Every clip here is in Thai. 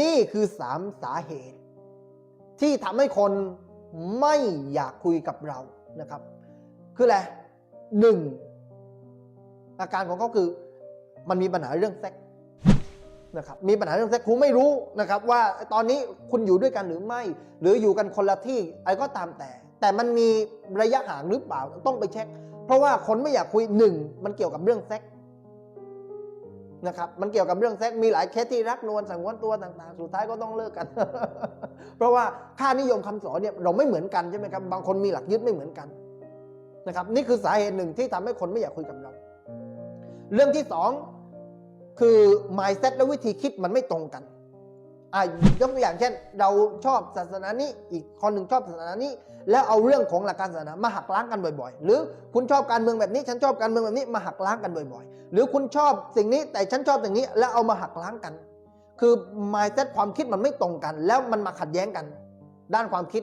นี่คือสามสาเหตุ ที่ทำให้คนไม่อยากคุยกับเรานะครับ คืออะไรหนึ่งอาการของเขาคือมันมีปัญหาเรื่องเซ็กนะครับมีปัญหาเรื่องเซ็กคุณไม่รู้นะครับ ว่าตอนนี้คุณอยู่ด้วยกันหรือไม่ หรืออยู่กันคนละที่อะไรก็ตามแต่ แต่มันมีระยะห่างหรือเปล่าต้องไปเช็ค เพราะว่าคนไม่อยากคุยหนึ่งมันเกี่ยวกับเรื่องเซ็ก นะครับมันเกี่ยวกับเรื่องเซ็กส์มีหลายเคสที่รักนวลสังวนตัวต่างๆ สุดท้ายก็ต้องเลิกกัน เพราะว่าค่านิยมคำสอนเนี่ยเราไม่เหมือนกันใช่ไหมครับบางคนมีหลักยึดไม่เหมือนกันนะครับนี่คือสาเหตุหนึ่งที่ทำให้คนไม่อยากคุยกับเรา เรื่องที่สองคือ mindset และวิธีคิดมันไม่ตรงกัน อะยกตัวอย่างเช่น เราชอบศาสนานี้อีกคนหนึ่งชอบศาสนานี้ แล้วเอาเรื่องของหลักการศาสนามาหักล้างกันบ่อยๆ หรือคุณชอบการเมืองแบบนี้ ฉันชอบการเมืองแบบนี้มาหักล้างกันบ่อยๆ หรือคุณชอบสิ่งนี้แต่ฉันชอบสิ่งนี้ แล้วเอามาหักล้างกัน คือ mindset ความคิดมันไม่ตรงกัน แล้วมันมาขัดแย้งกัน ด้านความคิด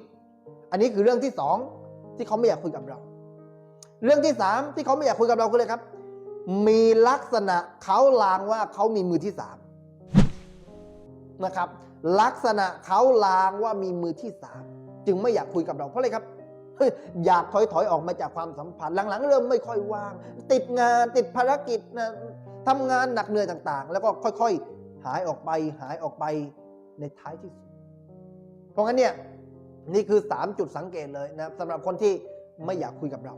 อันนี้คือเรื่องที่สองที่เขาไม่อยากคุยกับเรา เรื่องที่สามที่เขาไม่อยากคุยกับเราคืออะไรครับ มีลักษณะเขาลางว่าเขามีมือที่สาม นะครับ ลักษณะเขาลางว่ามีมือที่สามจึงไม่อยากคุยกับเราเพราะอะไรครับ อยากถอยถอยออกมาจากความสัมพันธ์หลังๆ เริ่มไม่ค่อยว่าง ติดงานติดภารกิจนะทำงานหนักเหนื่อยต่างๆ แล้วก็ค่อยๆ หายออกไปหายออกไปในท้ายที่สุด เพราะงั้นเนี่ยนี่คือ 3 จุดสังเกตเลยนะสำหรับคนที่ไม่อยากคุยกับเรา